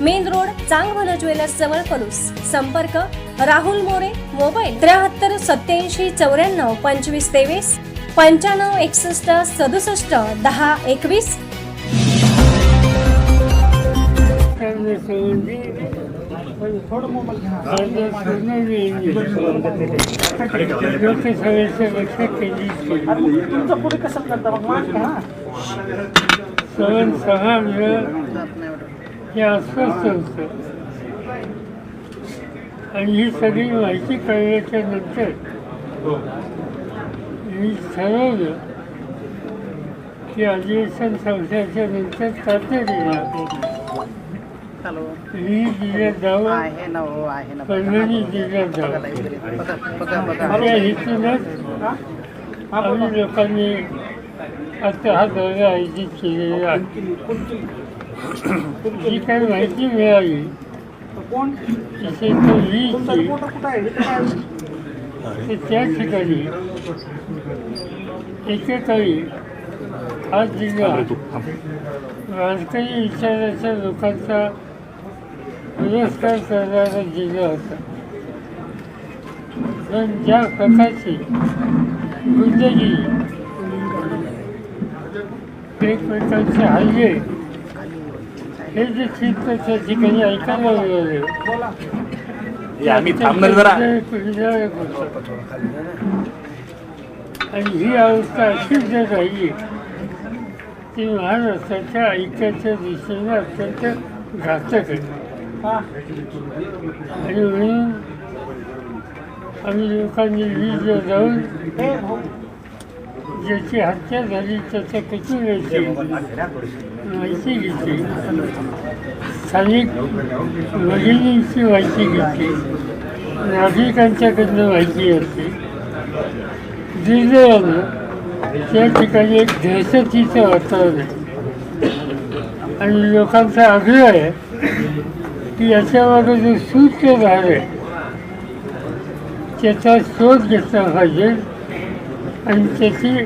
Main road Changbhala jewellers जवळ पलूस संपर्क Rahul More mobile त्र्याहत्तर सत्याऐंशी चौऱ्याण्णव पंचवीस तेवीस पंच्याण्णव एकसष्ट सदुसष्ट दहा एकवीस तुमचं पुढे कसं करता मग सहा हे अस्वस्थ होतं. आणि ही सगळी माहिती कळल्याच्या नंतर मी ठरवलं की अधिवेशन संस्थाच्या नंतर तातडीनं ही जिल्ह्यात जावं. परभणी जिल्ह्यात जावं. त्या हेतूनच. आम्ही लोकांनी आता हा दौरा आयोजित केलेला आहे. जी काही माहिती मिळाली. कोण? तो? ते त्या ठिकाणी. एकेकाळी हा जिल्हा वारकरी विचाराच्या लोकांचा पुरस्कार करणारा जिल्हा होता. पण ज्या प्रकारची गुंडगिरी एकमेकांचे हल्ले हे जे चित्र त्या ठिकाणी ऐकायला मिळाले आम्ही थांबणार जरा. आणि ही अवस्था अशी जर राहिली ती महाराष्ट्राच्या ऐक्याच्या दिशेने अत्यंत घातक आहे आणि म्हणून आम्ही लोकांनी वीज जाऊन ज्याची हत्या झाली त्याच्या कुटुंबाची माहिती घेतली. स्थानिक भगिनींची माहिती घेतली. नागरिकांच्याकडनं माहिती घेतली दुर्दैवानं त्या ठिकाणी एक दहशतीचं वातावरण आहे. आणि लोकांचा आग्रह आहे की याच्यामागे जो सूत्रधार आहे त्याचा शोध घेतला पाहिजे. आणि त्याची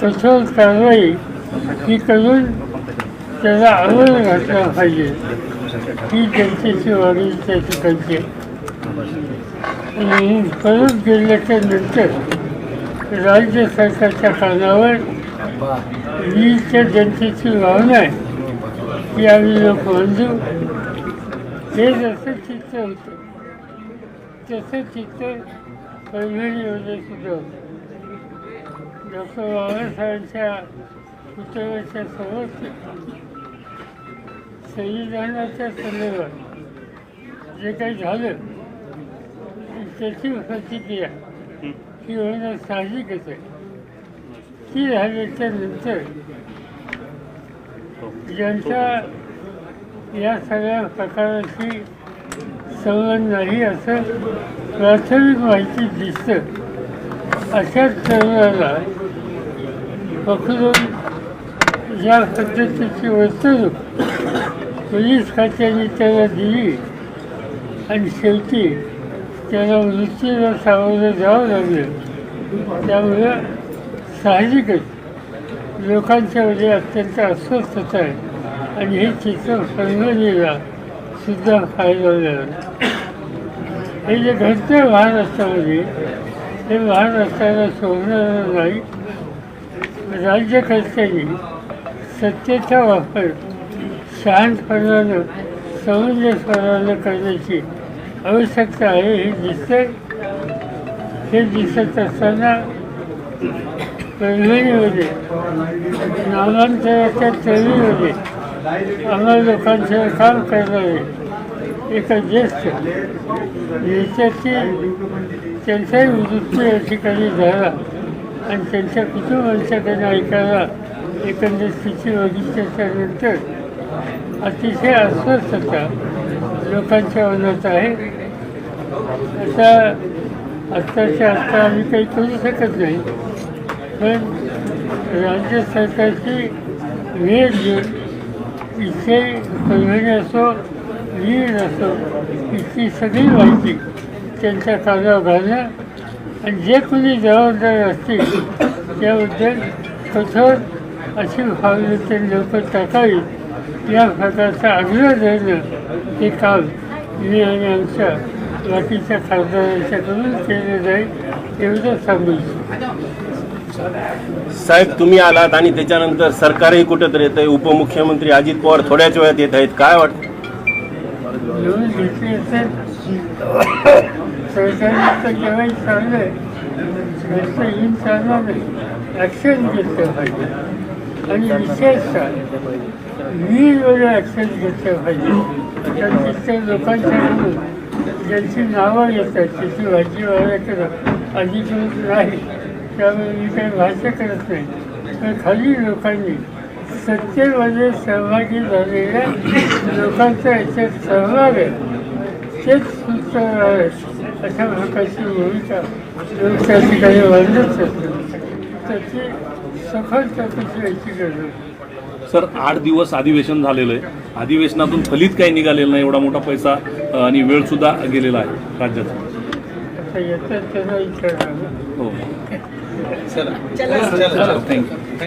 कठोर कारवाई ही करून त्याला आवड घातला पाहिजे. ही जनतेची मागणी त्या ठिकाणची आणि परत गेल्याच्यानंतर राज्य सरकारच्या कानावर ही त्या जनतेची भावना आहे की आम्ही लोक बांधू. हे जसं चित्र होतं तसं चित्र परभणीमध्ये सुद्धा होतं डॉक्टर बाबासाहेबांच्या पुतळ्याच्या समोर संविधानाच्या संदर्भात जे काही झालं त्याची प्रतिक्रिया ही होणं साहजिकच आहे. ती झाल्याच्यानंतर ज्यांचा या सगळ्या प्रकाराशी संबंध नाही असं प्राथमिक माहिती दिसतं. अशाच तरुणाला पकडून ज्या पद्धतीची वर्तणूक पोलीस खात्याने त्याला दिली आणि शेवटी त्याला मृत्यूला सामोरं जावं लागलं. त्यामुळं साहजिकच लोकांच्यामध्ये अत्यंत अस्वस्थता आहे. आणि हे चित्र परभणीला सुद्धा फायदा हे जे घडतं महाराष्ट्रामध्ये हे महाराष्ट्राला सोडणारं नाही. राज्यकर्त्यांनी सत्तेचा वापर शहाणपणानं समंजसपणानं करण्याची आवश्यकता आहे हे दिसते हे दिसत असताना परभणीमध्ये नामांतराच्या चवीमध्ये आम्हा लोकांचं काम करणारे एक ज्येष्ठ नेत्याची त्यांचाही मृत्यू या ठिकाणी झाला आणि त्यांच्या कुटुंबांच्याकडे ऐकायला एकंदर स्थिती बघितल्याच्या अतिशय अस्वस्थता लोकांच्या मनात आहे. आता आत्ताच्या आत्ता आम्ही काही करू शकत नाही पण राज्य सरकारची वेळ घेऊन इथे परभणी असो वीर असो इथली सगळी माहिती त्यांच्या कानावर घालणं आणि जे कोणी जबाबदार असतील त्याबद्दल कठोर अशी भावना ते लोक टाकावी. या भागाचा आग्रह धरणं हे काम मी आणि आमच्या बाकीच्या खासदारांच्याकडून केलं जाईल एवढं सांगू साहेब तुम्ही आलात आणि त्याच्यानंतर सरकारही कुठेतरी येत आहे उपमुख्यमंत्री अजित पवार थोड्याच वेळात येत आहेत. काय वाटतं? 49センチ、それから下が1歳で、そしてインターまでアクションチって入る。あれ、2センチだ。2より100センチって入る。私、してる会、た父は味わえけど、味上ない。めに行けば、明日からですね、限り。सत्तेमध्ये सहभागी झालेल्या लोकांचा याच्यात सहभाग आहे. तेच सुचणार आहे. अशा प्रकारची भूमिका लोक त्या ठिकाणी असतात त्याची सखोल चौकशी व्हायची गरज. सर आठ दिवस अधिवेशन झालेलं आहे. अधिवेशनातून फलित काही निघालेलं नाही. एवढा मोठा पैसा आणि वेळ सुद्धा गेलेला आहे राज्याचा. आता येतात त्याला विचारणार हो. चला थँक्यू